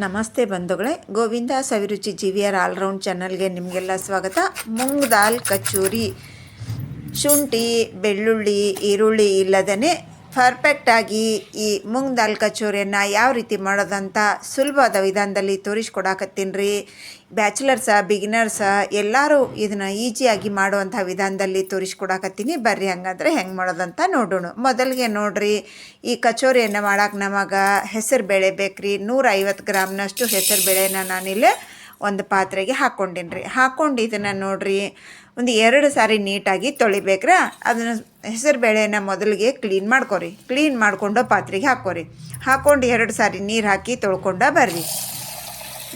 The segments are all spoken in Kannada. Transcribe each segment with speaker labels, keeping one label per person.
Speaker 1: ನಮಸ್ತೆ ಬಂಧುಗಳೇ, Govinda Saviruchi G V R all round ಚಾನಲ್ಗೆ ನಿಮಗೆಲ್ಲ ಸ್ವಾಗತ. ಮುಂಗ್ ದಾಲ್ ಕಚೂರಿ, ಶುಂಠಿ, ಬೆಳ್ಳುಳ್ಳಿ, ಈರುಳ್ಳಿ ಇಲ್ಲದೇ ಪರ್ಫೆಕ್ಟಾಗಿ ಈ ಮುಂಗ್ ದಾಲ್ ಕಚೋರಿಯನ್ನು ಯಾವ ರೀತಿ ಮಾಡೋದಂತ ಸುಲಭವಾದ ವಿಧಾನದಲ್ಲಿ ತೋರಿಸ್ಕೊಡಾಕತ್ತೀನಿ ರೀ. ಬ್ಯಾಚುಲರ್ಸ, ಬಿಗಿನರ್ಸ, ಎಲ್ಲರೂ ಇದನ್ನು ಈಜಿಯಾಗಿ ಮಾಡುವಂಥ ವಿಧಾನದಲ್ಲಿ ತೋರಿಸ್ಕೊಡಾಕತ್ತೀನಿ. ಬರ್ರಿ ಹಂಗಂದ್ರೆ ಹೆಂಗೆ ಮಾಡೋದಂತ ನೋಡೋಣ. ಮೊದಲಿಗೆ ನೋಡ್ರಿ, ಈ ಕಚೋರಿಯನ್ನು ಮಾಡೋಕೆ ನಮಗೆ ಹೆಸರು ಬೇಳೆ ಬೇಕ್ರಿ. ನೂರ ಐವತ್ತು ಗ್ರಾಮ್ನಷ್ಟು ಹೆಸರು ಬೇಳೆನ ನಾನಿಲ್ಲೇ ಒಂದು ಪಾತ್ರೆಗೆ ಹಾಕ್ಕೊಂಡಿನಿ ರೀ ಹಾಕ್ಕೊಂಡು ಇದನ್ನು ನೋಡ್ರಿ, ಒಂದು ಎರಡು ಸಾರಿ ನೀಟಾಗಿ ತೊಳಿಬೇಕ್ರ? ಅದನ್ನು ಹೆಸರು ಬೇಳೆನ ಮೊದಲಿಗೆ ಕ್ಲೀನ್ ಮಾಡ್ಕೊರಿ. ಕ್ಲೀನ್ ಮಾಡಿಕೊಂಡು ಪಾತ್ರೆಗೆ ಹಾಕೋರಿ ಹಾಕ್ಕೊಂಡು ಎರಡು ಸಾರಿ ನೀರು ಹಾಕಿ ತೊಳ್ಕೊಂಡ ಬರ್ರಿ.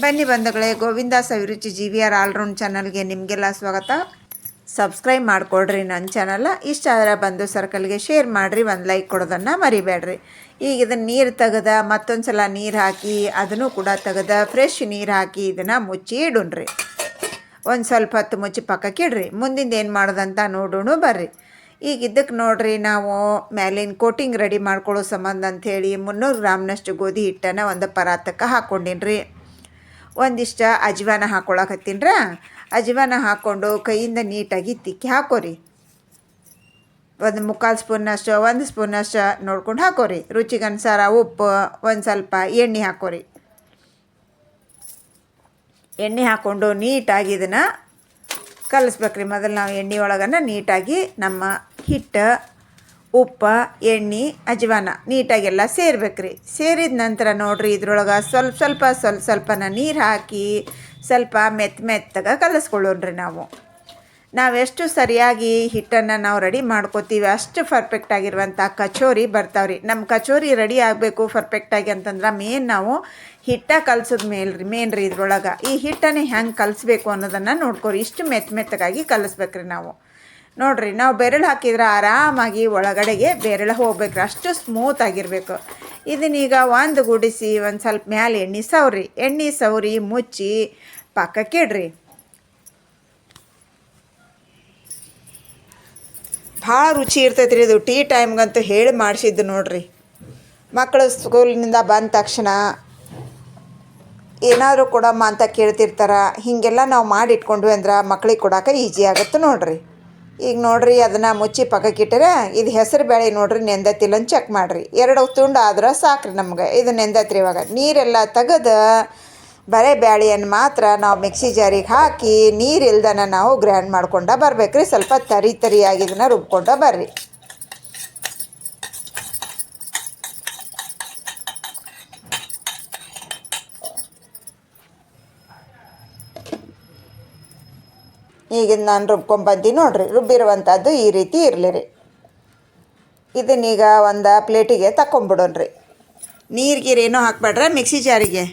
Speaker 1: ಬನ್ನಿ ಬಂಧುಗಳೇ, Govinda Saviruchi G V R all round ಚಾನಲ್ಗೆ ನಿಮಗೆಲ್ಲ ಸ್ವಾಗತ. ಸಬ್ಸ್ಕ್ರೈಬ್ ಮಾಡಿಕೊಡ್ರಿ ನನ್ನ ಚಾನಲ್ಲ ಇಷ್ಟ ಆದರೆ ಬಂದು ಸರ್ಕಲ್ಗೆ ಶೇರ್ ಮಾಡಿರಿ, ಒಂದು ಲೈಕ್ ಕೊಡೋದನ್ನು ಮರಿಬೇಡ್ರಿ. ಈಗ ಇದನ್ನು ನೀರು ತೆಗೆದ ಮತ್ತೊಂದು ಸಲ ನೀರು ಹಾಕಿ, ಅದನ್ನು ಕೂಡ ತೆಗೆದ ಫ್ರೆಶ್ ನೀರು ಹಾಕಿ ಇದನ್ನು ಮುಚ್ಚಿ ಇಡುಣ್ರಿ. ಒಂದು ಸ್ವಲ್ಪ ಹೊತ್ತು ಮುಚ್ಚಿ ಪಕ್ಕಕ್ಕೆ ಇಡ್ರಿ. ಮುಂದಿಂದ ಏನು ಮಾಡೋದಂತ ನೋಡೋಣ ಬರ್ರಿ. ಈಗ ಇದಕ್ಕೆ ನೋಡ್ರಿ ನಾವು ಮ್ಯಾಲಿನ ಕೋಟಿಂಗ್ ರೆಡಿ ಮಾಡ್ಕೊಳ್ಳೋ ಸಂಬಂಧ ಅಂಥೇಳಿ ಮುನ್ನೂರು ಗ್ರಾಮ್ನಷ್ಟು ಗೋಧಿ ಹಿಟ್ಟನ್ನು ಒಂದು ಪರಾತಕ್ಕೆ ಹಾಕ್ಕೊಂಡಿನ್ರಿ. ಒಂದಿಷ್ಟು ಅಜ್ವಾನ ಹಾಕ್ಕೊಳಕತ್ತೀನ್ರ ಅಜ್ವಾನ ಹಾಕ್ಕೊಂಡು ಕೈಯಿಂದ ನೀಟಾಗಿ ತಿಕ್ಕಿ ಹಾಕೋರಿ. ಒಂದು ಮುಕ್ಕಾಲು ಸ್ಪೂನಷ್ಟು, ಒಂದು ಸ್ಪೂನಷ್ಟು ನೋಡ್ಕೊಂಡು ಹಾಕೋರಿ. ರುಚಿಗೆ ಅನುಸಾರ ಉಪ್ಪು, ಒಂದು ಸ್ವಲ್ಪ ಎಣ್ಣೆ ಹಾಕೋರಿ. ಎಣ್ಣೆ ಹಾಕ್ಕೊಂಡು ನೀಟಾಗಿ ಇದನ್ನು ಕಲಿಸ್ಬೇಕ್ರಿ. ಮೊದಲು ನಾವು ಎಣ್ಣೆ ಒಳಗನ್ನು ನೀಟಾಗಿ ನಮ್ಮ ಹಿಟ್ಟು, ಉಪ್ಪು, ಎಣ್ಣೆ, ಅಜವಾನ ನೀಟಾಗೆಲ್ಲ ಸೇರ್ಬೇಕ್ರಿ. ಸೇರಿದ ನಂತರ ನೋಡಿರಿ ಇದ್ರೊಳಗೆ ಸ್ವಲ್ಪ ಸ್ವಲ್ಪ ಸ್ವಲ್ಪ ಸ್ವಲ್ಪನ ನೀರು ಹಾಕಿ ಸ್ವಲ್ಪ ಮೆತ್ತ ಮೆತ್ತಗೆ ಕಲಿಸ್ಕೊಳ್ಳೋಣ್ರಿ ನಾವು. ನಾವೆಷ್ಟು ಸರಿಯಾಗಿ ಹಿಟ್ಟನ್ನು ನಾವು ರೆಡಿ ಮಾಡ್ಕೋತೀವಿ ಅಷ್ಟು ಪರ್ಫೆಕ್ಟ್ ಆಗಿರುವಂಥ ಕಚೋರಿ ಬರ್ತಾವ್ರಿ. ನಮ್ಮ ಕಚೋರಿ ರೆಡಿ ಆಗಬೇಕು ಪರ್ಫೆಕ್ಟಾಗಿ ಅಂತಂದ್ರೆ ಮೇನ್ ನಾವು ಹಿಟ್ಟ ಕಲ್ಸೋದು ಮೇಲ್ ರೀ ಮೇನ್ ರೀ ಇದ್ರೊಳಗೆ. ಈ ಹಿಟ್ಟನ್ನು ಹೆಂಗೆ ಕಲಿಸ್ಬೇಕು ಅನ್ನೋದನ್ನು ನೋಡ್ಕೋರಿ. ಇಷ್ಟು ಮೆತ್ತ ಮೆತ್ತಗಾಗಿ ಕಲಿಸ್ಬೇಕ್ರಿ ನಾವು. ನೋಡ್ರಿ, ನಾವು ಬೆರಳು ಹಾಕಿದ್ರೆ ಆರಾಮಾಗಿ ಒಳಗಡೆಗೆ ಬೆರಳು ಹೋಗ್ಬೇಕು. ಅಷ್ಟು ಸ್ಮೂತ್ ಆಗಿರಬೇಕು. ಇದನ್ನೀಗ ಒಂದು ಗುಡಿಸಿ, ಒಂದು ಸ್ವಲ್ಪ ಮ್ಯಾಲೆ ಎಣ್ಣೆ ಸವ್ರಿ. ಎಣ್ಣೆ ಸವ್ರಿ ಮುಚ್ಚಿ ಪಕ್ಕಕ್ಕೆ ಇಡ್ರಿ. ಭಾಳ ರುಚಿ ಇರ್ತೈತೆ ರೀ ಇದು. ಟೀ ಟೈಮ್ಗಂತೂ ಹೇಳಿ ಮಾಡಿಸಿದ್ದು ನೋಡ್ರಿ. ಮಕ್ಕಳು ಸ್ಕೂಲಿನಿಂದ ಬಂದ ತಕ್ಷಣ ಏನಾದರೂ ಕೊಡಮ್ಮ ಅಂತ ಕೇಳ್ತಿರ್ತಾರೆ. ಹೀಗೆಲ್ಲ ನಾವು ಮಾಡಿ ಇಟ್ಕೊಂಡ್ವಿ ಅಂದ್ರೆ ಮಕ್ಳಿಗೆ ಕೊಡೋಕೆ ಈಜಿ ಆಗುತ್ತೆ ನೋಡ್ರಿ. ಈಗ ನೋಡ್ರಿ ಅದನ್ನು ಮುಚ್ಚಿ ಪಕ್ಕಕ್ಕಿಟ್ಟರೆ, ಇದು ಹೆಸರು ಬೇಳೆ ನೋಡ್ರಿ ನೆಂದತಿಲ್ಲ ಅಂತ ಚೆಕ್ ಮಾಡಿರಿ. ಎರಡು ತುಂಡು ಆದ್ರೆ ಸಾಕ್ರಿ ನಮ್ಗೆ. ಇದು ನೆಂದತ್ರಿ ಇವಾಗ. ನೀರೆಲ್ಲ ತೆಗೆದು ಬರೇ ಬ್ಯಾಳಿಯನ್ನು ಮಾತ್ರ ನಾವು ಮಿಕ್ಸಿ ಜಾರಿಗೆ ಹಾಕಿ ನೀರಿಲ್ದನ ನಾವು ಗ್ರ್ಯಾಂಡ್ ಮಾಡ್ಕೊಂಡ ಬರ್ಬೇಕ್ರಿ. ಸ್ವಲ್ಪ ತರಿ ತರಿಯಾಗಿ ಇದನ್ನು ರುಬ್ಕೊಂಡ ಬರ್ರಿ. ಈಗ ನಾನು ರುಬ್ಕೊಂಬಂದು ನೋಡ್ರಿ ರುಬ್ಬಿರುವಂಥದ್ದು ಈ ರೀತಿ ಇರಲಿ ರೀ. ಇದನ್ನೀಗ ಒಂದು ಪ್ಲೇಟಿಗೆ ತಗೊಂಬಿಡೋಣ್ರಿ ನೀರು ಗೀರೇನೂ ಹಾಕ್ಬೇಡ್ರೆ, ಮಿಕ್ಸಿ ಜಾರಿಗೆ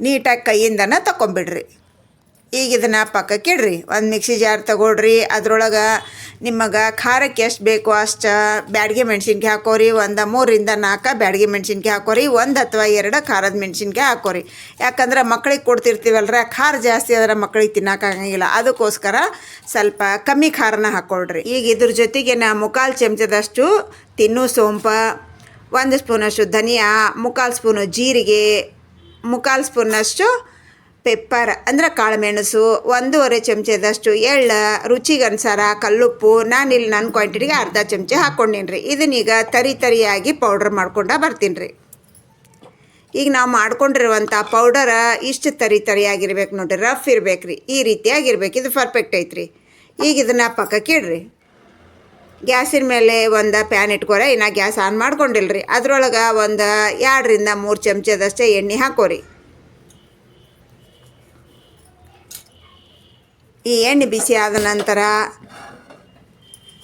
Speaker 1: ನೀಟಾಗಿ ಕೈಯಿಂದನ ತಗೊಂಬಿಡ್ರಿ ಈಗ ಇದನ್ನು ಪಕ್ಕಕ್ಕೆ ಇಡ್ರಿ ಒಂದು ಮಿಕ್ಸಿ ಜಾರ್ ತಗೊಳ್ರಿ, ಅದ್ರೊಳಗೆ ನಿಮಗೆ ಖಾರಕ್ಕೆ ಎಷ್ಟು ಬೇಕೋ ಅಷ್ಟು ಬ್ಯಾಡಿಗೆ ಮೆಣಸಿನ್ಕಾಯಿ ಹಾಕೋರಿ, ಒಂದು ಮೂರಿಂದ ನಾಲ್ಕು ಬ್ಯಾಡಿಗೆ ಮೆಣಸಿನ್ಕಾಯಿ ಹಾಕೋರಿ, ಒಂದು ಅಥವಾ ಎರಡು ಖಾರದ ಮೆಣಸಿನ್ಕಾಯಿ ಹಾಕೋರಿ. ಯಾಕಂದ್ರೆ ಮಕ್ಳಿಗೆ ಕೊಡ್ತಿರ್ತೀವಲ್ರ ಖಾರ ಜಾಸ್ತಿ ಆದ್ರೆ ಮಕ್ಳಿಗೆ ತಿನ್ನೋಕ್ಕಾಗಂಗಿಲ್ಲ ಅದಕ್ಕೋಸ್ಕರ ಸ್ವಲ್ಪ ಕಮ್ಮಿ ಖಾರನ ಹಾಕ್ಕೊಳ್ರಿ ಈಗ ಇದ್ರ ಜೊತೆಗೆ ನಾ ಮುಕ್ಕಾಲು ಚಮಚದಷ್ಟು ತಿನ್ನು ಸೋಂಪ, ಒಂದು ಸ್ಪೂನಷ್ಟು ಧನಿಯಾ, ಮುಕ್ಕಾಲು ಸ್ಪೂನು ಜೀರಿಗೆ, ಮುಕ್ಕಾಲು ಸ್ಪೂನಷ್ಟು ಪೆಪ್ಪರ್, ಅಂದ್ರೆ ಕಾಳುಮೆಣಸು, ಒಂದೂವರೆ ಚಮಚದಷ್ಟು ಎಳ್ಳು ರುಚಿಗೆ ಅನುಸಾರ ಕಲ್ಲುಪ್ಪು ಇಲ್ಲಿ ನನ್ನ ಕ್ವಾಂಟಿಟಿಗೆ ಅರ್ಧ ಚಮಚ ಹಾಕ್ಕೊಂಡೀನಿ ರೀ ಇದನ್ನೀಗ ತರಿ ತರಿಯಾಗಿ ಪೌಡ್ರ್ ಮಾಡ್ಕೊಂಡ ಬರ್ತೀನಿ ರೀ ಈಗ ನಾವು ಮಾಡ್ಕೊಂಡಿರುವಂಥ ಪೌಡರ ಇಷ್ಟು ತರಿ ತರಿಯಾಗಿರ್ಬೇಕು ನೋಡ್ರಿ ರಫ್ ಇರ್ಬೇಕು ರೀ ಈ ರೀತಿಯಾಗಿರ್ಬೇಕು, ಇದು ಪರ್ಫೆಕ್ಟ್ ಐತ್ರಿ. ಈಗ ಇದನ್ನು ಪಕ್ಕಕ್ಕೆ ಇಡ್ರಿ. ಗ್ಯಾಸಿನ ಮೇಲೆ ಒಂದು ಪ್ಯಾನ್ ಇಟ್ಕೊರೆ, ಇನ್ನು ಗ್ಯಾಸ್ ಆನ್ ಮಾಡ್ಕೊಂಡಿಲ್ರಿ. ಅದರೊಳಗೆ ಒಂದು ಎರಡರಿಂದ ಮೂರು ಚಮಚದಷ್ಟೇ ಎಣ್ಣೆ ಹಾಕೋರಿ. ಈ ಎಣ್ಣೆ ಬಿಸಿ ಆದ ನಂತರ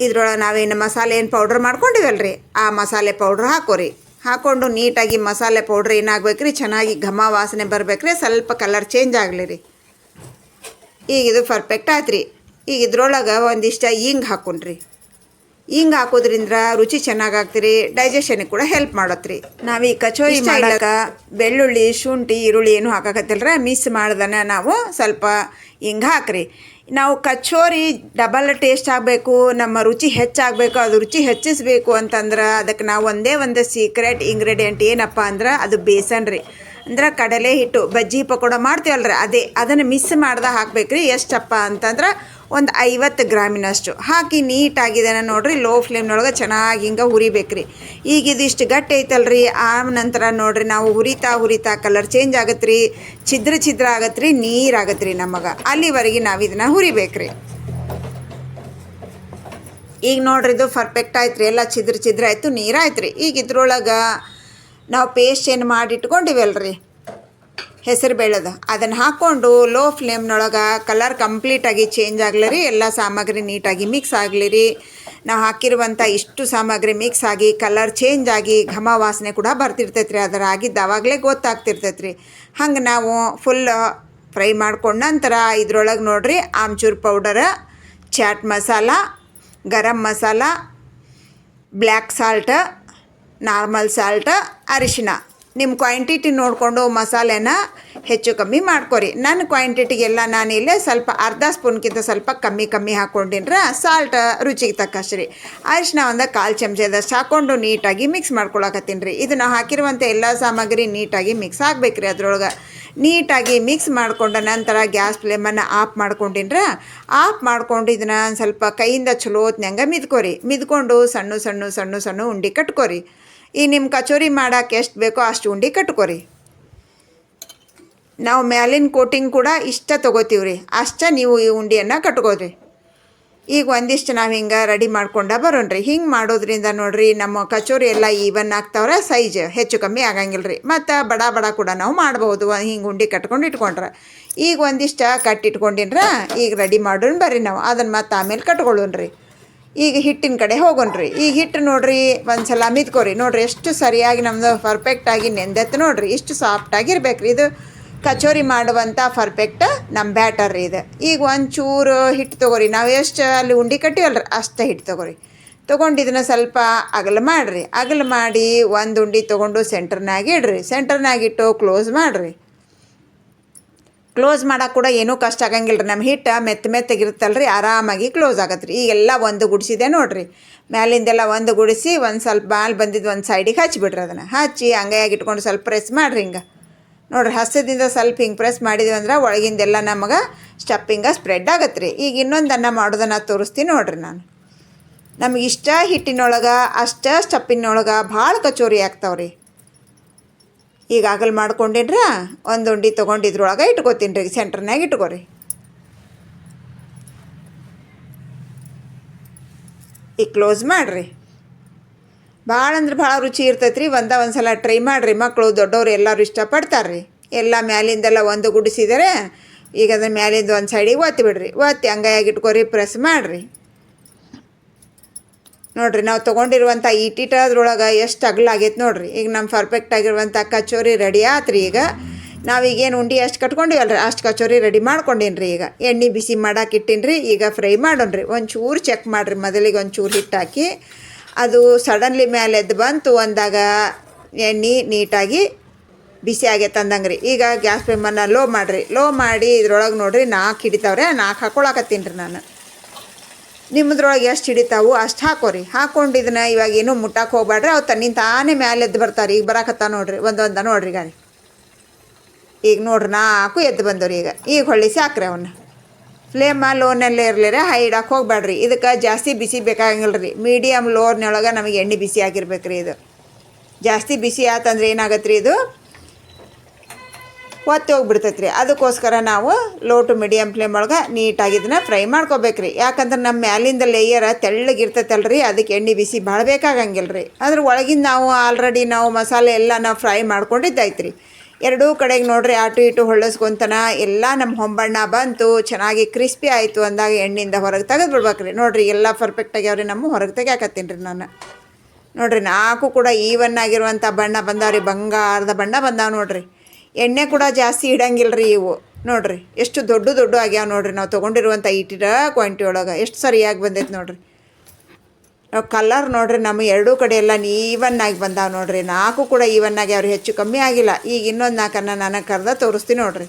Speaker 1: ಇದ್ರೊಳಗೆ ನಾವೇನು ಮಸಾಲೆ ಏನು ಪೌಡ್ರ್ ಮಾಡ್ಕೊಂಡಿವಲ್ರಿ? ಆ ಮಸಾಲೆ ಪೌಡ್ರ್ ಹಾಕೋರಿ. ಹಾಕ್ಕೊಂಡು ನೀಟಾಗಿ ಮಸಾಲೆ ಪೌಡ್ರ್ ಏನಾಗ್ಬೇಕು ರೀ ಚೆನ್ನಾಗಿ ಘಮ ವಾಸನೆ ಬರ್ಬೇಕ್ರಿ. ಸ್ವಲ್ಪ ಕಲರ್ ಚೇಂಜ್ ಆಗಲಿ ರೀ ಈಗ ಇದು ಪರ್ಫೆಕ್ಟ್ ಆಯ್ತು ರೀ ಈಗ ಇದ್ರೊಳಗೆ ಒಂದಿಷ್ಟು ಹಿಂಗೆ ಹಾಕೊಂಡ್ರಿ. ಹಿಂಗೆ ಹಾಕೋದ್ರಿಂದ ರುಚಿ ಚೆನ್ನಾಗಿ ಆಗ್ತಿರಿ ಡೈಜೆಷನಿಗೆ ಕೂಡ ಹೆಲ್ಪ್ ಮಾಡತ್ರಿ. ನಾವು ಈ ಕಚೋರಿ ಮಾಡಕ ಬೆಳ್ಳುಳ್ಳಿ ಶುಂಠಿ ಈರುಳ್ಳಿ ಏನು ಹಾಕಕತ್ತಿಲ್ರ ಮಿಸ್ ಮಾಡ್ದನ ನಾವು ಸ್ವಲ್ಪ ಹಿಂಗೆ ಹಾಕ್ರಿ. ನಾವು ಕಚೋರಿ ಡಬಲ್ ಟೇಸ್ಟ್ ಆಗಬೇಕು ನಮ್ಮ ರುಚಿ ಹೆಚ್ಚಾಗಬೇಕು ಅದು ರುಚಿ ಹೆಚ್ಚಿಸ್ಬೇಕು ಅಂತಂದ್ರೆ ಅದಕ್ಕೆ ನಾವು ಒಂದೇ ಒಂದು ಸೀಕ್ರೆಟ್ ಇಂಗ್ರೀಡಿಯೆಂಟ್ ಏನಪ್ಪ ಅಂದ್ರೆ ಅದು ಬೇಸನ್ ರೀ ಅಂದ್ರೆ ಕಡಲೆ ಹಿಟ್ಟು, ಬಜ್ಜಿ ಪಕೋಡ ಮಾಡ್ತೀವಲ್ರಿ? ಅದೇ, ಅದನ್ನು ಮಿಸ್ ಮಾಡ್ದೆ ಹಾಕ್ಬೇಕ್ರಿ. ಎಷ್ಟಪ್ಪ ಅಂತಂದ್ರೆ ಒಂದು ಐವತ್ತು ಗ್ರಾಮಿನಷ್ಟು. ಹಾಕಿ ನೀಟಾಗಿದೆ ನೋಡ್ರಿ ಲೋ ಫ್ಲೇಮ್ನೊಳಗೆ ಚೆನ್ನಾಗಿ ಹಿಂಗೆ ಹುರಿಬೇಕ್ರಿ. ಈಗ ಇದಿಷ್ಟು ಗಟ್ಟಿ ಐತಲ್ರಿ ಆ ನಂತರ ನೋಡ್ರಿ ನಾವು ಹುರಿತಾ ಹುರಿತಾ ಕಲರ್ ಚೇಂಜ್ ಆಗತ್ತೆ ರೀ ಛಿದ್ರ ಛಿದ್ರ ಆಗತ್ತೆ ರೀ ನೀರಾಗತ್ತೆ ರೀ ನಮಗೆ. ಅಲ್ಲಿವರೆಗೆ ನಾವು ಇದನ್ನ ಹುರಿಬೇಕ್ರಿ. ಈಗ ನೋಡ್ರಿ ಇದು ಪರ್ಫೆಕ್ಟ್ ಆಯ್ತು ರೀ ಎಲ್ಲ ಛಿದ್ರ ಛಿದ್ರ ಆಯಿತು, ನೀರು ಆಯ್ತು ರೀ ಈಗ ಇದ್ರೊಳಗೆ ನಾವು ಪೇಸ್ಟ್ ಏನು ಮಾಡಿ ಇಟ್ಕೊಂಡಿವಲ್ರಿ ಹೆಸರು ಬೇಳೆದು. ಅದನ್ನು ಹಾಕ್ಕೊಂಡು ಲೋ ಫ್ಲೇಮ್ನೊಳಗೆ ಕಲರ್ ಕಂಪ್ಲೀಟಾಗಿ ಚೇಂಜ್ ಆಗಲಿ ರೀ. ಎಲ್ಲ ಸಾಮಗ್ರಿ ನೀಟಾಗಿ ಮಿಕ್ಸ್ ಆಗಲಿ ರೀ. ನಾವು ಹಾಕಿರುವಂಥ ಇಷ್ಟು ಸಾಮಗ್ರಿ ಮಿಕ್ಸ್ ಆಗಿ ಕಲರ್ ಚೇಂಜ್ ಆಗಿ ಘಮ ವಾಸನೆ ಕೂಡ ಬರ್ತಿರ್ತೈತೆ ರೀ. ಅದರ ಆಗಿದ್ದು ಆವಾಗಲೇ ಗೊತ್ತಾಗ್ತಿರ್ತೈತೆ ರೀ. ಹಂಗೆ ನಾವು ಫುಲ್ ಫ್ರೈ ಮಾಡ್ಕೊಂಡ ನಂತರ ಇದ್ರೊಳಗೆ ನೋಡಿರಿ amchur powder chaat masala, garam masala black salt normal salt ಅರಿಶಿನ. ನಿಮ್ಮ ಕ್ವಾಂಟಿಟಿ ನೋಡಿಕೊಂಡು ಮಸಾಲೆನ ಹೆಚ್ಚು ಕಮ್ಮಿ ಮಾಡ್ಕೊರಿ. ನನ್ನ ಕ್ವಾಂಟಿಟಿಗೆಲ್ಲ ನಾನಿಲ್ಲೇ ಸ್ವಲ್ಪ ಅರ್ಧ ಸ್ಪೂನ್ಗಿಂತ ಸ್ವಲ್ಪ ಕಮ್ಮಿ ಕಮ್ಮಿ ಹಾಕ್ಕೊಂಡಿನ್ರ ಸಾಲ್ಟ್ ರುಚಿಗೆ ತಕ್ಕಷ್ಟು ರೀ ಅರಿಶಿನ ಒಂದು ಕಾಲು ಚಮಚದಷ್ಟು ಹಾಕ್ಕೊಂಡು ನೀಟಾಗಿ ಮಿಕ್ಸ್ ಮಾಡ್ಕೊಳಕತ್ತೀನಿ ರೀ ಇದನ್ನು ಹಾಕಿರುವಂಥ ಎಲ್ಲ ಸಾಮಗ್ರಿ ನೀಟಾಗಿ ಮಿಕ್ಸ್ ಆಗಬೇಕು ಅದ್ರೊಳಗೆ. ನೀಟಾಗಿ ಮಿಕ್ಸ್ ಮಾಡಿಕೊಂಡ ನಂತರ ಗ್ಯಾಸ್ ಫ್ಲೇಮನ್ನು ಆಫ್ ಮಾಡ್ಕೊಂಡಿನ್ರ. ಆಫ್ ಮಾಡ್ಕೊಂಡು ಇದನ್ನು ಸ್ವಲ್ಪ ಕೈಯಿಂದ ಚಲೋ ಹೊತ್ನಂಗೆ ಮಿದ್ಕೋರಿ. ಮಿದ್ಕೊಂಡು ಸಣ್ಣ ಸಣ್ಣ ಸಣ್ಣ ಸಣ್ಣ ಉಂಡೆ ಕಟ್ಕೋರಿ. ಈ ನಿಮ್ಮ ಕಚೋರಿ ಮಾಡೋಕ್ಕೆ ಎಷ್ಟು ಬೇಕೋ ಅಷ್ಟು ಉಂಡೆ ಕಟ್ಕೊರಿ. ನಾವು ಮ್ಯಾಲಿನ ಕೋಟಿಂಗ್ ಕೂಡ ಇಷ್ಟ ತೊಗೋತೀವಿ ರೀ ಅಷ್ಟೇ ನೀವು ಈ ಉಂಡೆಯನ್ನು ಕಟ್ಕೋರಿ ಈಗ ಒಂದಿಷ್ಟು ನಾವು ಹಿಂಗೆ ರೆಡಿ ಮಾಡ್ಕೊಂಡ ರೀ ಹಿಂಗೆ ಮಾಡೋದ್ರಿಂದ ನೋಡಿರಿ ನಮ್ಮ ಕಚೋರಿ ಎಲ್ಲ ಈವನ್ ಆಗ್ತಾವ್ರೆ, ಸೈಜ್ ಹೆಚ್ಚು ಕಮ್ಮಿ ಆಗಂಗಿಲ್ಲ ರೀ ಮತ್ತು ಬಡ ಬಡ ಕೂಡ ನಾವು ಮಾಡ್ಬೋದು ಹಿಂಗೆ ಉಂಡೆ ಕಟ್ಕೊಂಡು ಇಟ್ಕೊಂಡ್ರೆ. ಈಗ ಒಂದಿಷ್ಟು ಕಟ್ಟಿಟ್ಕೊಂಡಿನ್ರ ಈಗ ರೆಡಿ ಮಾಡೋಣ ಬರ್ರಿ ನಾವು. ಅದನ್ನು ಮತ್ತೆ ಆಮೇಲೆ ಕಟ್ಕೊಳ್ಳೋಣ್ರಿ ಈಗ ಹಿಟ್ಟಿನ ಕಡೆ ಹೋಗೋಣ್ರಿ. ಈಗ ಹಿಟ್ಟು ನೋಡ್ರಿ ಒಂದು ಸಲ ಮಿದ್ಕೋರಿ ನೋಡ್ರಿ, ಎಷ್ಟು ಸರಿಯಾಗಿ ನಮ್ಮದು ಪರ್ಫೆಕ್ಟಾಗಿ ನೆಂದೆತ್ತು ನೋಡ್ರಿ. ಇಷ್ಟು ಸಾಫ್ಟ್ ಇರ್ಬೇಕು ರೀ ಇದು ಕಚೋರಿ ಮಾಡುವಂಥ ಪರ್ಫೆಕ್ಟ್ ನಮ್ಮ ಬ್ಯಾಟರ್ ರೀ ಇದು. ಈಗ ಒಂಚೂರು ಹಿಟ್ಟು ತಗೋರಿ. ನಾವು ಎಷ್ಟು ಅಲ್ಲಿ ಉಂಡೆ ಕಟ್ಟಿವಲ್ರಿ, ಅಷ್ಟು ಹಿಟ್ಟು ತಗೋರಿ. ತೊಗೊಂಡು ಇದನ್ನು ಸ್ವಲ್ಪ ಅಗಲ ಮಾಡಿರಿ. ಅಗಲ ಮಾಡಿ ಒಂದು ಉಂಡೆ ತೊಗೊಂಡು ಸೆಂಟರ್ನಾಗಿ ಇಡ್ರಿ. ಸೆಂಟರ್ನಾಗ ಇಟ್ಟು ಕ್ಲೋಸ್ ಮಾಡಿರಿ. ಕ್ಲೋಸ್ ಮಾಡೋಕೆ ಕೂಡ ಏನೂ ಕಷ್ಟ ಆಗಂಗಿಲ್ಲ ನಮ್ಮ ಹಿಟ್ಟು ಮೆತ್ತ ಮೆತ್ತಗಿರುತ್ತಲ್ಲ ರೀ ಆರಾಮಾಗಿ ಕ್ಲೋಸ್ ಆಗತ್ತೆ ರೀ ಈಗೆಲ್ಲ ಒಂದು ಗುಡಿಸಿದೆ ನೋಡಿರಿ. ಮ್ಯಾಲಿಂದೆಲ್ಲ ಒಂದು ಗುಡಿಸಿ ಒಂದು ಸ್ವಲ್ಪ ಬಾಲ್ ಬಂದಿದ್ದು ಒಂದು ಸೈಡಿಗೆ ಹಚ್ಚಿಬಿಡ್ರಿ ಅದನ್ನು. ಹಚ್ಚಿ ಅಂಗೈಯಾಗಿ ಇಟ್ಕೊಂಡು ಸ್ವಲ್ಪ ಪ್ರೆಸ್ ಮಾಡಿರಿ ಹಿಂಗೆ. ನೋಡಿರಿ ಹಸ್ಯದಿಂದ ಸ್ವಲ್ಪ ಹಿಂಗೆ ಪ್ರೆಸ್ ಮಾಡಿದ್ವಿ ಅಂದ್ರೆ ಒಳಗಿಂದೆಲ್ಲ ನಮಗೆ ಸ್ಟಪ್ಪಿಂಗ ಸ್ಪ್ರೆಡ್ ಆಗತ್ತೆ ರೀ ಈಗ ಇನ್ನೊಂದನ್ನು ಮಾಡೋದನ್ನು ತೋರಿಸ್ತೀನಿ ನೋಡಿರಿ ನಾನು. ನಮಗೆ ಹಿಟ್ಟಿನೊಳಗೆ, ಅಷ್ಟ ಸ್ಟಪ್ಪಿನೊಳಗೆ ಭಾಳ ಕಚೋರಿ ಆಗ್ತಾವ್ರಿ. ಈಗ ಆಗಲ್ ಮಾಡ್ಕೊಂಡಿನ್ರ ಒಂದು ಉಂಡೆ ತೊಗೊಂಡು ಇದ್ರೊಳಗೆ ಇಟ್ಕೋತೀನಿ ರೀ ಸೆಂಟ್ರ್ನಾಗ ಇಟ್ಕೋರಿ. ಈಗ ಕ್ಲೋಸ್ ಮಾಡಿರಿ. ಭಾಳ ಅಂದ್ರೆ ಭಾಳ ರುಚಿ ಇರ್ತೈತೆ ರೀ ಒಂದ ಒಂದು ಸಲ ಟ್ರೈ ಮಾಡಿರಿ. ಮಕ್ಕಳು ದೊಡ್ಡವರು ಎಲ್ಲರೂ ಇಷ್ಟಪಡ್ತಾರೆ ರೀ ಎಲ್ಲ ಮ್ಯಾಲಿಂದೆಲ್ಲ ಒಂದು ಗುಡಿಸಿದರೆ ಈಗ ಅದನ್ನ ಮ್ಯಾಲಿಂದ ಒಂದು ಸೈಡಿಗೆ ಒತ್ತಿ ಬಿಡ್ರಿ. ಒತ್ತಿ ಹಂಗಾಯಾಗಿ ಇಟ್ಕೊರಿ ಪ್ರೆಸ್ ಮಾಡಿರಿ. ನೋಡ್ರಿ, ನಾವು ತೊಗೊಂಡಿರುವಂಥ ಈ ಅದ್ರೊಳಗೆ ಎಷ್ಟು ಅಗಲ ಆಗೈತೆ ನೋಡ್ರಿ. ಈಗ ನಮ್ಮ ಪರ್ಫೆಕ್ಟ್ ಆಗಿರುವಂಥ ಕಚೋರಿ ರೆಡಿ ಆತ್ರಿ ಈಗ. ನಾವೀಗೇನು ಉಂಡೆ ಎಷ್ಟು ಕಟ್ಕೊಂಡಿವಲ್ರಿ ಅಷ್ಟು ಕಚೋರಿ ರೆಡಿ ಮಾಡ್ಕೊಂಡಿನ್ರಿ ಈಗ. ಎಣ್ಣೆ ಬಿಸಿ ಮಾಡಕ್ಕೆ ಇಟ್ಟೀನಿ ರೀ ಈಗ ಫ್ರೈ ಮಾಡೋಣ್ರಿ. ಒಂಚೂರು ಚೆಕ್ ಮಾಡಿರಿ, ಮೊದಲಿಗೆ ಒಂಚೂರು ಹಿಟ್ಟು ಹಾಕಿ, ಅದು ಸಡನ್ಲಿ ಮೇಲೆ ಎದ್ದು ಬಂತು ಅಂದಾಗ ಎಣ್ಣೆ ನೀಟಾಗಿ ಬಿಸಿ ಆಗೈತೆ ಅಂದಂಗೆ ರೀ ಈಗ ಗ್ಯಾಸ್ ಫ್ಲೇಮನ್ನು ಲೋ ಮಾಡಿರಿ. ಲೋ ಮಾಡಿ ಇದ್ರೊಳಗೆ ನೋಡಿರಿ ನಾಲ್ಕು ಹಿಡಿತಾವ್ರೆ ನಾಲ್ಕು ಹಾಕೊಳಕತ್ತೀನಿ ರೀ ನಾನು. ನಿಮ್ಮದ್ರೊಳಗೆ ಎಷ್ಟು ಹಿಡಿತಾವು ಅಷ್ಟು ಹಾಕೋರಿ. ಹಾಕೊಂಡು ಇದನ್ನ ಇವಾಗ ಏನೂ ಮುಟ್ಟಕ್ಕೆ ಹೋಗ್ಬೇಡ್ರಿ ಅವು ತನ್ನಿಂದ ತಾನೇ ಮ್ಯಾಲೆ ಎದ್ದು ಬರ್ತಾರೆ. ಈಗ ಬರಾಕತ್ತ ನೋಡ್ರಿ. ಒಂದೊಂದ ನೋಡ್ರಿ ಗಾರಿ ಈಗ ನೋಡ್ರಿ ನಾಲ್ಕು ಎದ್ದು ಬಂದವ್ರಿ ಈಗ. ಈಗ ಹೊಳ್ಳಿ ಹಾಕ್ರಿ ಅವನ್ನ ಫ್ಲೇಮ ಲೋನಲ್ಲೇ ಇರಲಿರ ಹೈ ಇಡಕ್ಕೆ ಹೋಗ್ಬೇಡ್ರಿ ಇದಕ್ಕೆ ಜಾಸ್ತಿ ಬಿಸಿ ಬೇಕಾಗಂಗಿಲ್ಲ ರೀ ಮೀಡಿಯಮ್ ಲೋರ್ನೊಳಗೆ ನಮಗೆ ಎಣ್ಣೆ ಬಿಸಿ ಆಗಿರ್ಬೇಕು ರೀ ಇದು. ಜಾಸ್ತಿ ಬಿಸಿ ಆತಂದ್ರೆ ಏನಾಗತ್ತೆ ರೀ ಇದು? ಒತ್ತಿ ಹೋಗ್ಬಿಡ್ತೈತೆ ರೀ ಅದಕ್ಕೋಸ್ಕರ ನಾವು ಲೋ ಟು ಮೀಡಿಯಮ್ ಫ್ಲೇಮ್ ಒಳಗೆ ನೀಟಾಗಿ ಇದನ್ನು ಫ್ರೈ ಮಾಡ್ಕೋಬೇಕು ರೀ ಯಾಕಂದ್ರೆ ನಮ್ಮ ಮ್ಯಾಲಿಂದ ಲೇಯರ್ ತೆಳ್ಳಗಿರ್ತೈತಲ್ಲ ರೀ ಅದಕ್ಕೆ ಎಣ್ಣೆ ಬಿಸಿ ಭಾಳ ಬೇಕಾಗಂಗಿಲ್ಲ ರೀ ಅದ್ರ ಒಳಗಿಂದ ನಾವು ಆಲ್ರೆಡಿ ನಾವು ಮಸಾಲೆ ಎಲ್ಲ ನಾವು ಫ್ರೈ ಮಾಡ್ಕೊಂಡಿದ್ದಾಯ್ತು ರೀ ಎರಡೂ ಕಡೆಗೆ ನೋಡ್ರಿ ಆಟು ಇಟು ಹೊಳ್ಳಸ್ಕೊಂತನ ಎಲ್ಲ ನಮ್ಮ ಹೊಂಬಣ್ಣ ಬಂತು, ಚೆನ್ನಾಗಿ ಕ್ರಿಸ್ಪಿ ಆಯಿತು ಅಂದಾಗ ಎಣ್ಣೆಯಿಂದ ಹೊರಗೆ ತೆಗೆದು ಬಿಡ್ಬೇಕು ರೀ ನೋಡ್ರಿ ಎಲ್ಲ ಪರ್ಫೆಕ್ಟ್ ಆಗ್ಯಾವ್ರಿ ನಮ್ಮ ಹೊರಗೆ ತೆಗ್ಯಾಕತ್ತೀನಿ ರೀ ನಾನು. ನೋಡ್ರಿ ನಾಲ್ಕು ಕೂಡ ಈವನ್ ಆಗಿರುವಂಥ ಬಣ್ಣ ಬಂದಾವ್ರಿ, ಬಂಗಾರದ ಬಣ್ಣ ಬಂದಾವ ನೋಡ್ರಿ. ಎಣ್ಣೆ ಕೂಡ ಜಾಸ್ತಿ ಇಡಂಗಿಲ್ಲ ರೀ ಇವು. ನೋಡ್ರಿ, ಎಷ್ಟು ದೊಡ್ಡ ದೊಡ್ಡ ಆಗ್ಯಾವ ನೋಡ್ರಿ. ನಾವು ತೊಗೊಂಡಿರುವಂಥ ಇಟ್ಟಿರ ಕ್ವಾಂಟಿ ಒಳಗೆ ಎಷ್ಟು ಸರಿಯಾಗಿ ಬಂದೈತೆ ನೋಡ್ರಿ. ಕಲರ್ ನೋಡ್ರಿ ನಮ್ಮ ಎರಡೂ ಕಡೆ ಎಲ್ಲ ಈವನ್ ಆಗಿ ಬಂದಾವ ನೋಡ್ರಿ. ನಾಲ್ಕು ಕೂಡ ಈವನ್ ಆಗಿ ಅವ್ರು ಹೆಚ್ಚು ಕಮ್ಮಿ ಆಗಿಲ್ಲ. ಈಗ ಇನ್ನೊಂದು ನಾಲ್ಕನ್ನ ನನಗೆ ಕರ್ದ ತೋರಿಸ್ತೀನಿ ನೋಡ್ರಿ.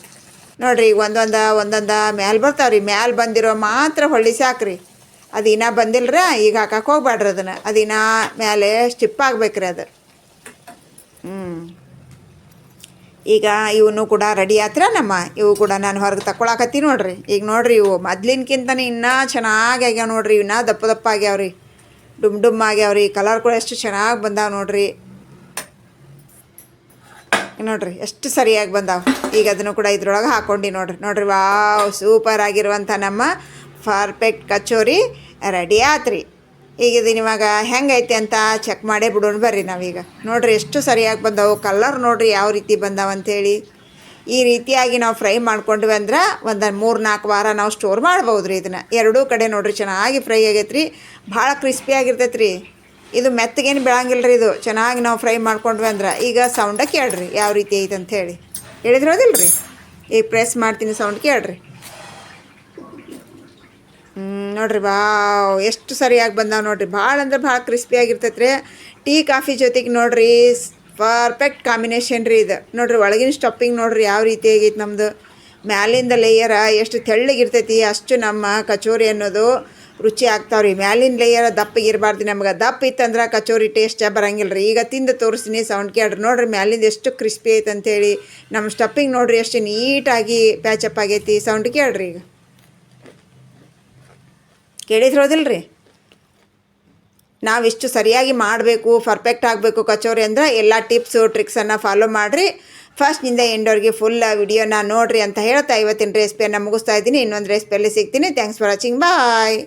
Speaker 1: ನೋಡ್ರಿ, ಈಗ ಒಂದೊಂದ ಒಂದೊಂದ ಮ್ಯಾಲೆ ಬರ್ತಾವ್ರಿ. ಮ್ಯಾಲೆ ಬಂದಿರೋ ಮಾತ್ರ ಹೊಳ್ಳಿ ಸಾಕ್ರಿ. ಅದು ಇನ್ನೂ ಬಂದಿಲ್ಲರ ಈಗ ಹಾಕಕ್ಕೆ ಹೋಗ್ಬೇಡ್ರಿ ಅದನ್ನು. ಅದು ಇನ್ನೂ ಮ್ಯಾಲೆ ಸ್ಟಿಪ್ ಆಗ್ಬೇಕ್ರಿ ಅದು. ಈಗ ಇವನು ಕೂಡ ರೆಡಿ ಆತ್ರ? ನಮ್ಮ ಇವು ಕೂಡ ನಾನು ಹೊರಗೆ ತಕೊಳಕತ್ತಿ ನೋಡ್ರಿ. ಈಗ ನೋಡ್ರಿ ಇವು ಮೊದ್ಲಿನ್ಕಿಂತನೇ ಇನ್ನೂ ಚೆನ್ನಾಗಿ ಆಗ್ಯಾವ ನೋಡ್ರಿ. ಇನ್ನೂ ದಪ್ಪ ದಪ್ಪ ಆಗ್ಯಾವ್ರಿ. ಡುಮ್ ಡುಮ್ ಆಗ್ಯಾವ್ರಿ. ಕಲರ್ ಕೂಡ ಎಷ್ಟು ಚೆನ್ನಾಗಿ ಬಂದಾವ ನೋಡ್ರಿ. ನೋಡ್ರಿ, ಎಷ್ಟು ಸರಿಯಾಗಿ ಬಂದಾವ. ಈಗ ಅದನ್ನು ಕೂಡ ಇದ್ರೊಳಗೆ ಹಾಕ್ಕೊಂಡು ನೋಡ್ರಿ. ನೋಡ್ರಿ, ವಾವ್ ಸೂಪರ್ ಆಗಿರುವಂಥ ನಮ್ಮ ಪರ್ಫೆಕ್ಟ್ ಕಚೋರಿ ರೆಡಿ ಆತ್ರಿ. ಈಗ ಇದನ್ನ ಇವಾಗ ಹೆಂಗೈತೆ ಅಂತ ಚೆಕ್ ಮಾಡೇ ಬಿಡೋಣ ಬರ್ರಿ ನಾವೀಗ. ನೋಡ್ರಿ ಎಷ್ಟು ಸರಿಯಾಗಿ ಬಂದವು ಕಲರ್ ನೋಡ್ರಿ ಯಾವ ರೀತಿ ಬಂದವು ಅಂಥೇಳಿ ಈ ರೀತಿಯಾಗಿ ನಾವು ಫ್ರೈ ಮಾಡ್ಕೊಂಡ್ವಿ ಅಂದ್ರೆ ಒಂದು ಮೂರು ನಾಲ್ಕು ವಾರ ನಾವು ಸ್ಟೋರ್ ಮಾಡ್ಬೋದು ರೀ ಇದನ್ನು. ಎರಡೂ ಕಡೆ ನೋಡ್ರಿ ಚೆನ್ನಾಗಿ ಫ್ರೈ ಆಗೈತೆ ರೀ ಭಾಳ ಕ್ರಿಸ್ಪಿ ಆಗಿರ್ತೈತೆ ರೀ ಇದು ಮೆತ್ತಗೇನು ಬೆಳಂಗಿಲ್ಲ ರೀ ಇದು, ಚೆನ್ನಾಗಿ ನಾವು ಫ್ರೈ ಮಾಡ್ಕೊಂಡ್ವಿ ಅಂದ್ರೆ ಈಗ ಸೌಂಡ ಕೇಳ್ರಿ ಯಾವ ರೀತಿ ಐತೆ ಅಂತ ಹೇಳಿ ಹೇಳಿದ್ರೋದಿಲ್ಲ ರೀ ಈಗ ಪ್ರೆಸ್ ಮಾಡ್ತೀನಿ ಸೌಂಡ್ ಕೇಳ್ರಿ. ನೋಡ್ರಿ, ವಾವ್, ಎಷ್ಟು ಸರಿಯಾಗಿ ಬಂದಾವೆ ನೋಡ್ರಿ. ಭಾಳ ಅಂದ್ರೆ ಭಾಳ ಕ್ರಿಸ್ಪಿಯಾಗಿರ್ತೈತೆ ರೀ ಟೀ, ಕಾಫಿ ಜೊತೆಗೆ ನೋಡ್ರಿ ಪರ್ಫೆಕ್ಟ್ ಕಾಂಬಿನೇಷನ್ ರೀ ಇದು. ನೋಡ್ರಿ, ಒಳಗಿನ ಸ್ಟಫಿಂಗ್ ನೋಡ್ರಿ ಯಾವ ರೀತಿ ಆಗೈತೆ ನಮ್ಮದು ಮ್ಯಾಲಿಂದ ಲೇಯರ ಎಷ್ಟು ತೆಳ್ಳಗಿರ್ತೈತಿ, ಅಷ್ಟು ನಮ್ಮ ಕಚೋರಿ ಅನ್ನೋದು ರುಚಿ ಆಗ್ತಾವ್ರಿ. ಮ್ಯಾಲಿನ ಲೇಯರ್ ದಪ್ಪಗಿರಬಾರ್ದು ನಮ್ಗೆ. ದಪ್ಪ ಇತ್ತಂದ್ರೆ ಕಚೋರಿ ಟೇಸ್ಟ್ ಬರಂಗಿಲ್ಲ ರೀ ಈಗ ತಿಂದು ತೋರಿಸ್ತೀನಿ ಸೌಂಡ್ ಕೇಳ್ರಿ ನೋಡ್ರಿ, ಮ್ಯಾಲಿಂದ ಎಷ್ಟು ಕ್ರಿಸ್ಪಿ ಐತೆ ಅಂತೇಳಿ. ನಮ್ಮ ಸ್ಟಫಿಂಗ್ ನೋಡ್ರಿ, ಎಷ್ಟು ನೀಟಾಗಿ ಪ್ಯಾಚಪ್ ಆಗೈತಿ. ಸೌಂಡ್ ಕೇಳ್ರಿ ಈಗ. ಕೇಳಿದ್ರೋದಿಲ್ಲ ರೀ ನಾವಿಷ್ಟು ಸರಿಯಾಗಿ ಮಾಡಬೇಕು ಪರ್ಫೆಕ್ಟ್ ಆಗಬೇಕು ಕಚೋರಿ ಅಂದ್ರೆ ಎಲ್ಲ ಟಿಪ್ಸು ಟ್ರಿಕ್ಸನ್ನು ಫಾಲೋ ಮಾಡಿರಿ. ಫಸ್ಟ್ನಿಂದ ಎಂಡೋರ್ಗೆ ಫುಲ್ ವಿಡಿಯೋನ ನೋಡಿರಿ ಅಂತ ಹೇಳ್ತಾ ಇವತ್ತಿನ ರೆಸಿಪಿಯನ್ನು ಮುಗಿಸ್ತಾ ಇದ್ದೀನಿ. ಇನ್ನೊಂದು ರೆಸಿಪಿಯಲ್ಲಿ ಸಿಗ್ತೀನಿ. Thanks for watching bye